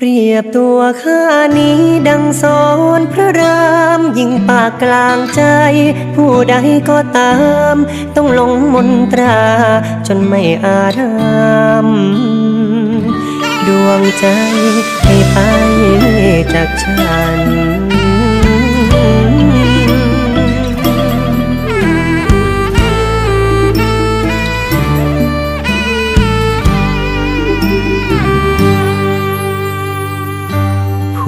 เปรียบตัวข้านี้ดังสอนพระรามยิ่งปากกลางใจ ผู้ใดก็ตาม ต้องลงมนตรา จนไม่อาจห้ามดวงใจให้ไปจากฉัน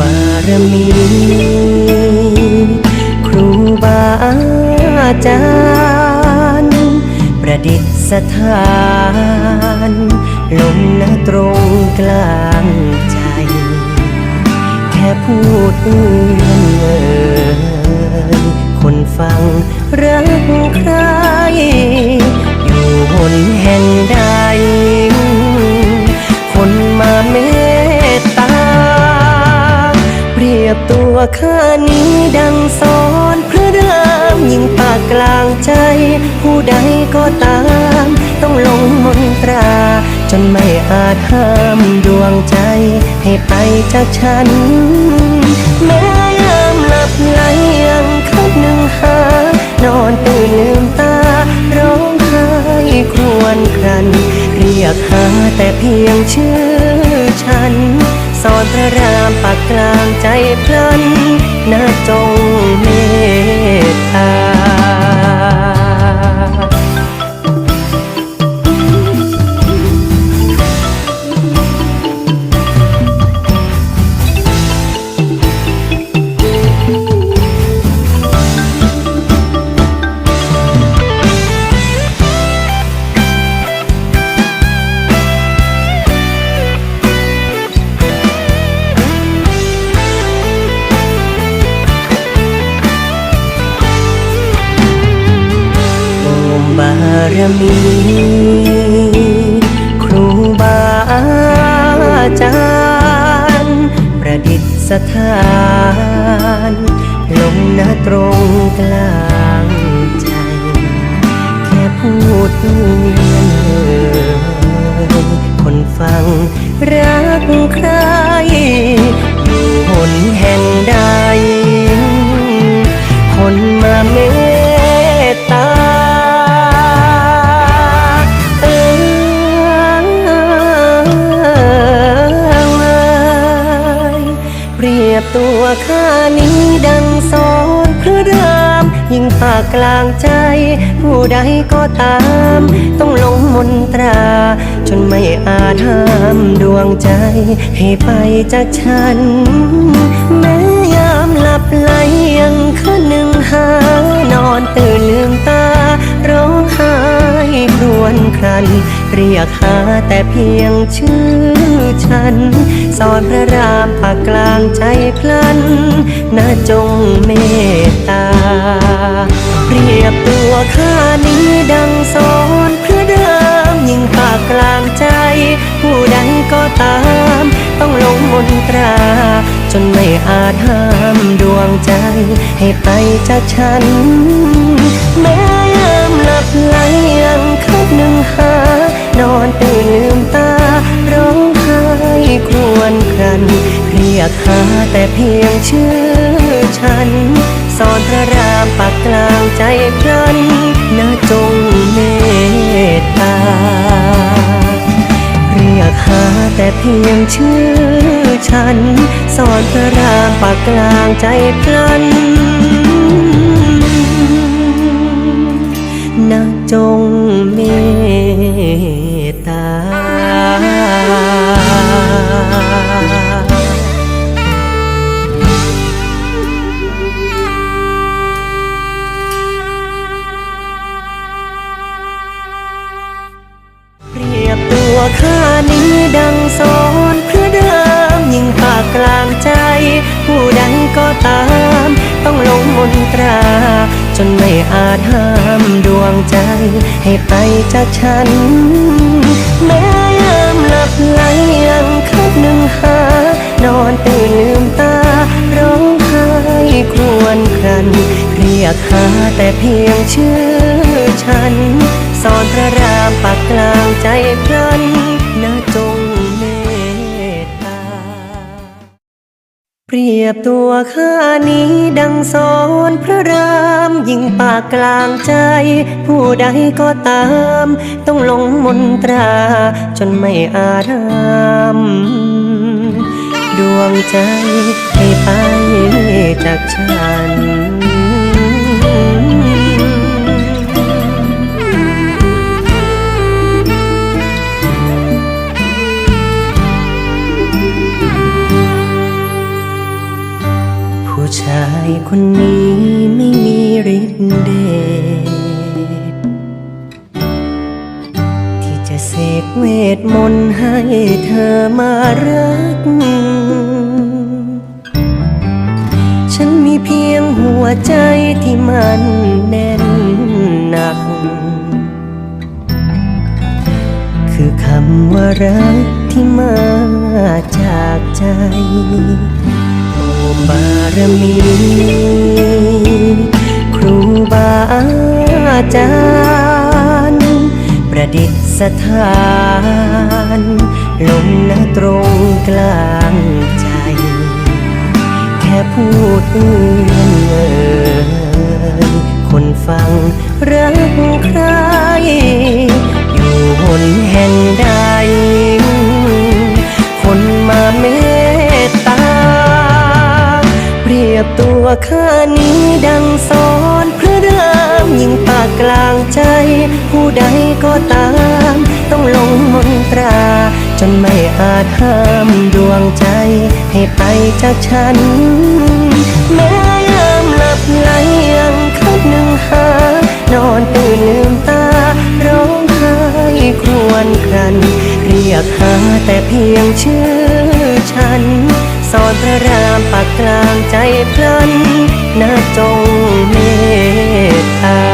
บารมี ครูบาอาจารย์ ประดิษฐานลงนตรงกลางใจ แค่พูดเอื้อนเอ่ยคนฟังรักใคร อยู่หนแห่งใด ข้านี้ดังสอนพระรามยิ่งปากกลางใจ ผู้ใดก็ตาม ต้องลงมนตรา จนไม่อาจห้ามดวงใจ ให้ไปจากฉัน แม้ยามหลับไหลยังคัดหนึ่งหานอนตื่นลืมตา ร้องไห้ครวญครัน เรียกหาแต่เพียงชื่อฉัน สอนพระรามปากกลางใจพลันนาจงเมตตา พูดเอื้อนเอ่ยคนฟังรักใครอยู่หนแห่งใด งปากกลางใจ ผู้ใดก็ตาม ต้องลงมนตรา จนไม่อาจห้ามดวงใจ ให้ไปจากฉัน แม้ยามหลับไหลยังคืนหนึ่งหานอนตื่นลืมตาร้องไห้ ครวญครัน เรียกหาแต่เพียงชื่อฉันสอนพระรามปากกลางใจพลันนาจงเมตตาเปรียบตัวข้านี้ดังสอนพระรามยิ่งปากกลางใจ ผู้ใดก็ตาม ต้องลงมนตราจนไม่อาจห้ามดวงใจ ให้ไปจากฉันแม้ ไหลยังคัดหนึ่งหา นอนตื่นลืมตา ร้องไห้ครวญครัน เรียกหาแต่เพียงชื่อฉันสอนพระรามปากกลางใจพลันนาจงเมตตา เรียกหาแต่เพียงชื่อฉัน สอนพระรามปากกลางใจพลัน จงเมตตา เปรียบตัวข้านี้ดังสอนเพระรามยิ่งปากกลางใจ ผู้ใดก็ตาม ต้องลงมนตรา นไม่อาจห้ามดวงใจ ให้ไปจากฉัน แม้ยามหลับไหลยังคัดหนึ่งหา นอนตื่นลืมตา ร้องไห้ครวญครัน เรียกหาแต่เพียงชื่อฉัน สอนพระรามปักกลางใจพลัน เปรียบตัวข้านี้ดังสอนพระรามยิ่งปากกลางใจ ผู้ใดก็ตาม ต้องลงมนตรา จนไม่อาจห้ามดวงใจให้ไปจากฉัน หัวใจที่มันแน่นหนัก คือคำว่ารักที่มาจากใจ โอบารมี ครูบาอาจารย์ ประดิษฐานลงณตรงกลางใจ แค่พูดเอื้อ คนฟังรักใคร อยู่หนแห่งใด คนมาเมตตา เปรียบตัวข้านี้ดังสอนพระรามยิ่งปากกลางใจ ผู้ใดก็ตาม ต้องลงมนตราจนไม่อาจห้ามดวงใจให้ไปจากฉันแม้ นอนตื่นลืมตา ร้องไห้ครวญครัน เรียกหาแต่เพียงชื่อฉัน สอนพระรามปากกลางใจพลันนาจงเมตตา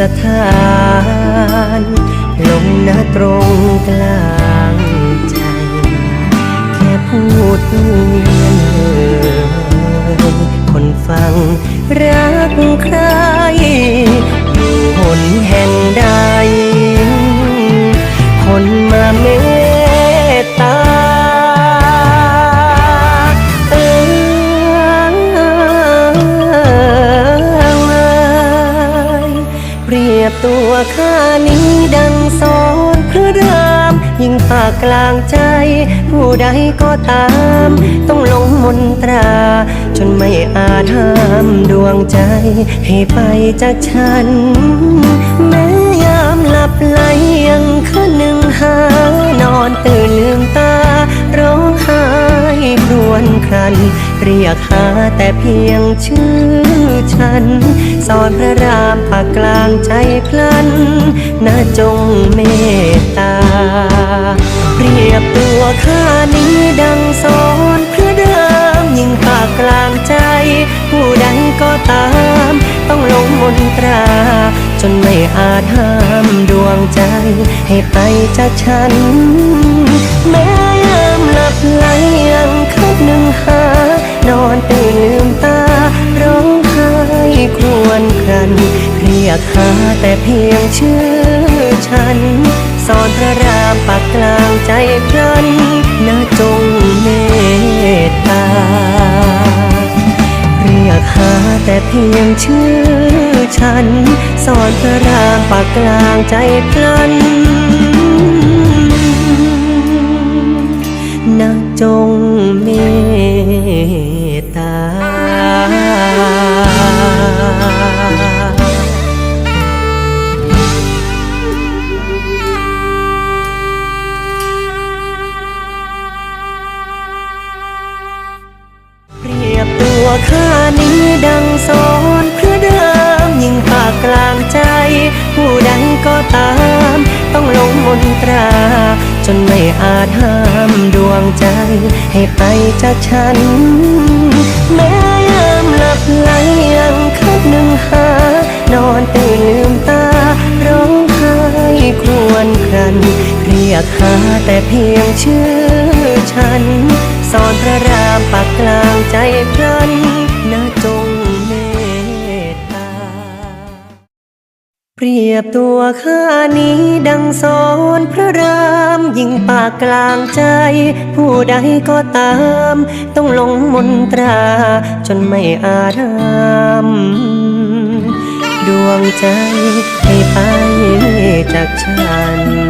สถานลงนะตรงกลางใจ แค่พูดเพื่อนคนฟังรักใครอยู่หนแห่งใด สอนพระรามยิ่งปากกลางใจ ผู้ใดก็ตาม ต้องลงมนตรา จนไม่อาจห้ามดวงใจ ให้ไปจากฉัน แม้ยามหลับไหลยังคืนหนึ่งหานอนตื่นลืมตาร้องไห้ ครัน เรียกหาแต่เพียงชื่อฉันสอนพระรามปากกลางใจพลันนะจงเมตตา เปรียบตัวข้านี้ดังสอนพระรามยิ่งปากกลางใจ ผู้ใดก็ตาม ต้องลงมนตราจนไม่อาจห้ามดวงใจ ให้ไปจากฉันแม้ยามันเรียกหาแต่เพียงชื่อฉัน สอนพระรามปากกลางใจพลันนะจงเมตตา เรียกหาแต่เพียงชื่อฉัน สอนพระรามปากกลางใจพลัน นไม่อาจห้ามดวงใจ ให้ไปจากฉัน แม้ยามหลับไหลยังคัดหนึ่งหา นอนตื่นลืมตา ร้องไห้ครวญครัน เรียกหาแต่เพียงชื่อฉันสอนพระรามปากกลางใจพลัน เปรียบตัวข้านี้ดังสอนพระรามยิ่งปากกลางใจ ผู้ใดก็ตาม ต้องลงมนตรา จนไม่อาจห้ามดวงใจให้ไปจากฉัน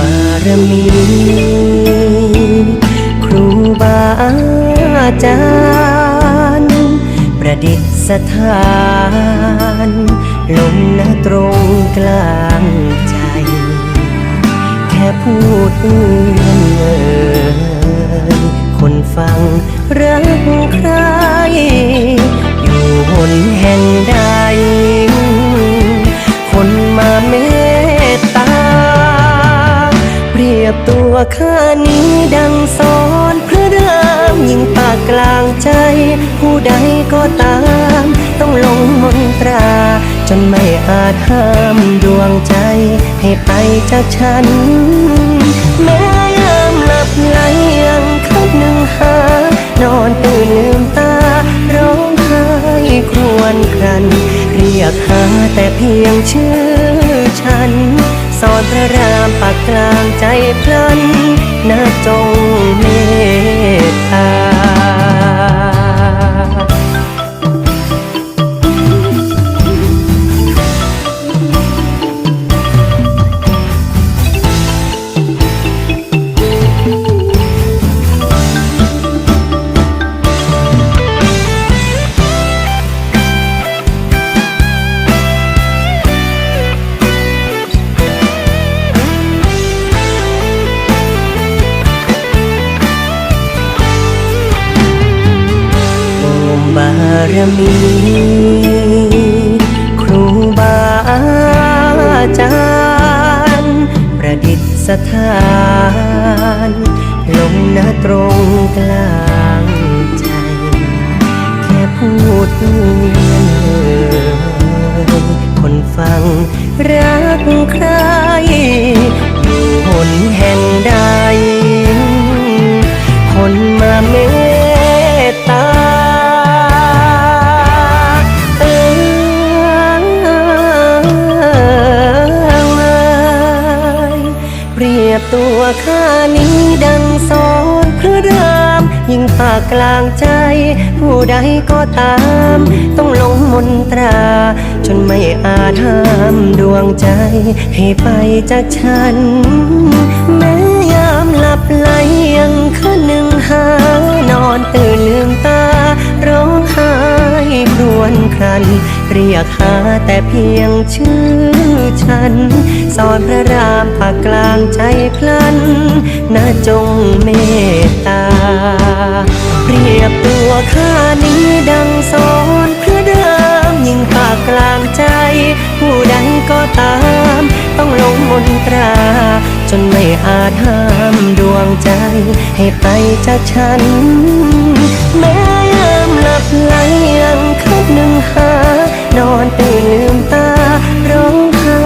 บารมี ครูบาอาจารย์ ประดิษฐานลงณตรงกลางใจ แค่พูดเอื้อนเอ่ยคนฟังรักใคร อยู่หนแห่งใด คนมาเมต ตัวข้านี้ดังสอนพระรามยิ่งปากกลางใจ ผู้ใดก็ตาม ต้องลงมนตรา จนไม่อาจห้ามดวงใจ ให้ไปจากฉัน แม้ยามหลับไหลยังคัดหนึ่งหา นอนตื่นลืมตา ร้องไห้ครวญครัน เรียกหาแต่เพียงชื่อฉัน สอนพระรามปากกลางใจพลันนาจงเมตตา มีครูบาอาจารย์ประดิษฐานลงณตรงกลางใจ แค่พูดเอื้อนคนฟังรักใคร ภาคกลางใจ ผู้ใดก็ตาม ต้องลงมนตรา จนไม่อาจห้ามดวงใจ ให้ไปจากฉัน แม้ยามหลับไหลยังคืนหนึ่งหานอนตื่นลืมตาร้อง ครวญครัน เรียกหาแต่เพียงชื่อฉันสอนพระรามปากกลางใจพลันนะจงเมตตา เปรียบตัวข้านี้ดังสอนพระรามยิ่งปากกลางใจ ผู้ใดก็ตาม ต้องลงมนตราจนไม่อาจห้ามดวงใจ ให้ไปจากฉันแม้ยาม หนึ่งหา นอนตื่นลืมตา ร้องไห้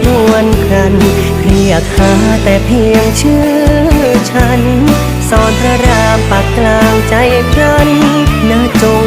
ครวญครัน เรียกหาแต่เพียงชื่อฉัน สอนพระรามปากกลางใจพลันนาจง